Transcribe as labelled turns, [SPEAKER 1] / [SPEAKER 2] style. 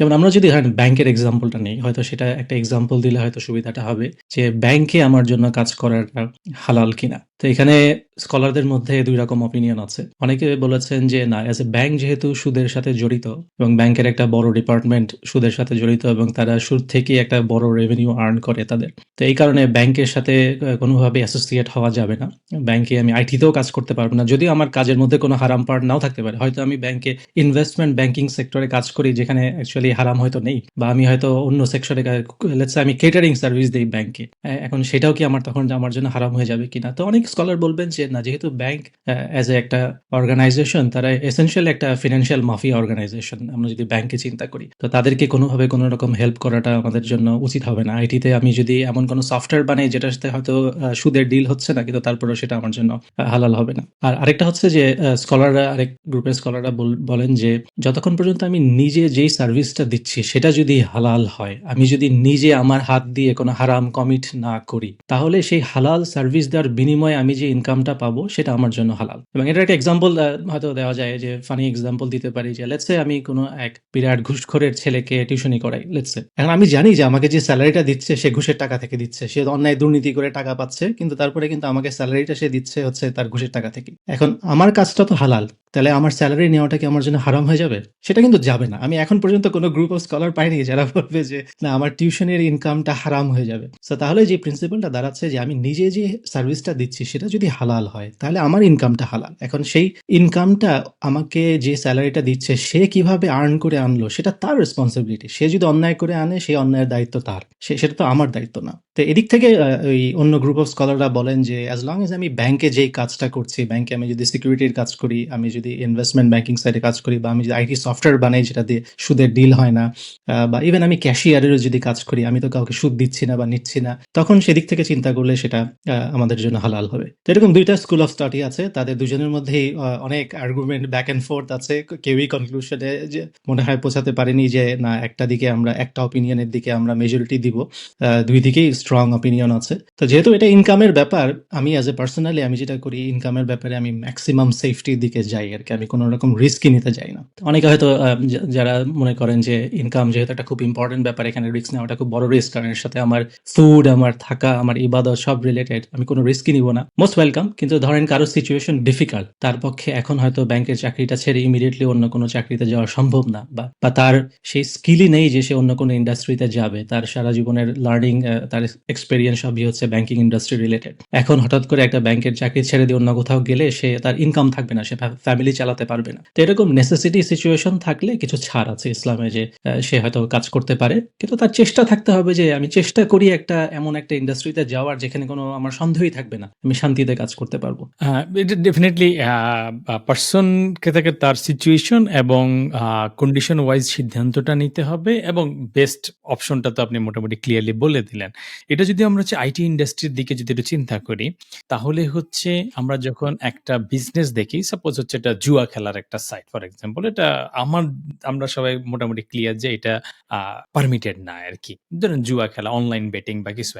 [SPEAKER 1] যেমন আমরা যদি ধরেন ব্যাংকের এক্সাম্পলটা নেই, হয়তো সেটা একটা এক্সাম্পল দিলে হয়তো সুবিধাটা হবে যে ব্যাংকে আমার জন্য কাজ করাটা হালাল কিনা। তো এখানে স্কলারদের মধ্যে ২ রকম অপিনিয়ন আছে। অনেকে বলেছেন যে না অ্যাজ এ ব্যাংক যেহেতু সুদের সাথে জড়িত এবং ব্যাংকের একটা বড় ডিপার্টমেন্ট সুদের সাথে জড়িত এবং তারা সুদ থেকেই একটা বড় রেভিনিউ আর্ন করে তাদের। তো এই কারণে ব্যাংকের সাথে কোনোভাবে অ্যাসোসিয়েট হওয়া যাবে না। ব্যাংকে আমি আইটিতেও কাজ করতে পারব না। যদিও আমার কাজের মধ্যে কোনো হারাম পার্ট নাও থাকতে পারে। হয়তো আমি ব্যাংকে ইনভেস্টমেন্ট ব্যাংকিং সেক্টরে কাজ করি যেখানে অ্যাকচুয়ালি হারাম হয়তো নেই। বা আমি হয়তো অন্য সেক্টরে লেটস আমি কেটারিং সার্ভিস দিই ব্যাংকে। এখন সেটাও কি আমার তখন আমার জন্য হারাম হয়ে যাবে কিনা? তো অনেক স্কলার বলবেন যে না যেহেতু ব্যাংক অ্যাজ এ একটা অর্গানাইজেশন তারা এসেনশিয়ালি একটা ফিন্যান্সিয়াল মাফিয়া অর্গানাইজেশন। আমরা যদি ব্যাংকে চিন্তা করি। তো তাদেরকে কোনোভাবে কোনো রকম হেল্প করাটা আমাদের জন্য উচিত হবে না। আইটিতে আমি যদি এমন কোনো সফটওয়্যার বানাই যেটার সাথে হয়তো সুদের ডিল হচ্ছে না কিন্তু তারপরেও সেটা আমার জন্য হালাল হবে না। আর আরেকটা হচ্ছে যে স্কলাররা আরেক গ্রুপের স্কলাররা বলেন যে যতক্ষণ পর্যন্ত আমি নিজে যেই সার্ভিসটা দিচ্ছি সেটা যদি হালাল হয়, আমি যদি নিজে আমার হাত দিয়ে কোনো হারাম কমিট না করি, তাহলে সেই হালাল সার্ভিস দেওয়ার বিনিময়ে আমি যে ইনকামটা পাবো সেটা আমার জন্য হালাল। এবং এটার একটা এক্সাম্পল হয়তো দেওয়া যায় যে ফানি এক্সাম্পল দিতে পারি যে লেটসে আমি কোনো এক বিরাট ঘুষখোরের ছেলেকে টিউশনি করাই লেটসে এখন আমি জানি যে আমাকে যে স্যালারিটা দিচ্ছে সে ঘুষের টাকা থেকে দিচ্ছে। সে অন্যায় দুর্নীতি করে টাকা পাচ্ছে। কিন্তু তারপরে কিন্তু আমাকে স্যালারিটা সে দিচ্ছে হচ্ছে তার ঘুষের টাকা থেকে। এখন আমার কাজটা তো হালাল। তাহলে আমার স্যালারি নেওয়াটা কি আমার জন্য হারাম হয়ে যাবে? সেটা কিন্তু যাবে না। আমি এখন পর্যন্ত কোনো গ্রুপ অফ স্কলার পাইনি যারা বলবে যে না আমার টিউশনের ইনকামটা হারাম হয়ে যাবে। সো তাহলে যে প্রিন্সিপালটা দাঁড়াচ্ছে যে আমি নিজে যে সার্ভিসটা দিচ্ছি সেটা যদি হালাল হয় তাহলে আমার ইনকামটা হালাল। এখন সেই ইনকামটা আমাকে যে স্যালারিটা দিচ্ছে সে কীভাবে আর্ন করে আনলো সেটা তার রেসপন্সিবিলিটি সে যদি অন্যায় করে আনে সেই অন্যায়ের দায়িত্ব তার। সে সেটা তো আমার দায়িত্ব না। তো এদিক থেকে ওই অন্য গ্রুপ অফ স্কলাররা বলেন যে অ্যাজ লং এজ আমি ব্যাংকে যেই কাজটা করছি, ব্যাংকে আমি যদি সিকিউরিটির কাজ করি, আমি যদি ইনভেস্টমেন্ট ব্যাংকিং সাইডে কাজ করি বা আমি যদি আইটি সফটওয়্যার বানাই যেটা দিয়ে সুদের ডিল হয় না বা ইভেন আমি ক্যাশিয়ারেরও যদি কাজ করি, আমি তো কাউকে সুদ দিচ্ছি না বা নিচ্ছি না। তখন সেদিক থেকে চিন্তা করলে সেটা আমাদের জন্য হালাল হবে। তো এরকম ২ টা স্কুল অফ স্টাডি আছে। তাদের দুজনের মধ্যেই অনেক আর্গুমেন্ট ব্যাক অ্যান্ড ফোর্থ আছে। কেউই কনক্লুশন মনে হয় পৌঁছাতে পারেনি যে না একটা দিকে আমরা একটা অপিনিয়নের দিকে আমরা মেজরিটি দিব। ২ দিকেই স্ট্রং অপিনিয়ন আছে। তো যেহেতু এটা ইনকামের ব্যাপার, আমি অ্যাজ এ পার্সোনালি আমি যেটা করি ইনকামের ব্যাপারে আমি ম্যাক্সিমাম সেফটির দিকে যাই আরকি। আমি কোনো রকম রিস্কই নিতে যাই না। অনেকে হয়তো যারা মনে করেন যে ইনকাম যেহেতু একটা খুব ইম্পোর্টেন্ট ব্যাপার এখানে রিস্ক নেওয়াটা খুব বড় রিস্ক। কারণ এর সাথে আমার ফুড, আমার থাকা, আমার ইবাদত সব রিলেটেড। আমি কোনো রিস্কই নিব না। Most welcome. কিন্তু ধরেন কারও সিচুয়েশন ডিফিকাল্ট। তার পক্ষে এখন হয়তো ব্যাংকের চাকরিটা ছেড়ে ইমিডিয়েটলি অন্য কোনো চাকরিতে যাওয়া সম্ভব না। বা, তার সেই স্কিলই নেই যে সে অন্য কোনো ইন্ডাস্ট্রিতে যাবে। তার সারা জীবনের লার্নিং তার এক্সপেরিয়েন্স সবই হচ্ছে ব্যাংকিং ইন্ডাস্ট্রি রিলেটেড। এখন হঠাৎ করে একটা ব্যাংকের চাকরি ছেড়ে দিয়ে অন্য কোথাও গেলে সে তার ইনকাম থাকবে না। সে ফ্যামিলি চালাতে পারবে না। তো এরকম নেসেসিটি সিচুয়েশন থাকলে কিছু ছাড় আছে ইসলামে যে সে হয়তো কাজ করতে পারে। কিন্তু তার চেষ্টা থাকতে হবে যে আমি চেষ্টা করি একটা এমন একটা ইন্ডাস্ট্রিতে যাওয়ার যেখানে কোনো আমার সন্দেহই থাকবে না। আমি শান্তিতে কাজ করতে পারব।
[SPEAKER 2] এটা ডেফিনিটলি আ আ পারসন কে থেকে তার সিচুয়েশন এবং কন্ডিশন ওয়াইজ সিদ্ধান্তটা নিতে হবে এবং বেস্ট অপশনটা তো আপনি মোটামুটি ক্লিয়ারলি বলে দিলেন। এটা যদি আমরা হচ্ছে আইটি ইন্ডাস্ট্রির দিকে যদি একটু চিন্তা করি, তাহলে হচ্ছে আমরা যখন একটা বিজনেস দেখি, সাপোজ হচ্ছে জুয়া খেলার একটা সাইট ফর এক্সাম্পল এটা আমার আমরা সবাই মোটামুটি ক্লিয়ার যে এটা পারমিটেড না আর কি ধরেন জুয়া খেলা, অনলাইন বেটিং বা কিছু।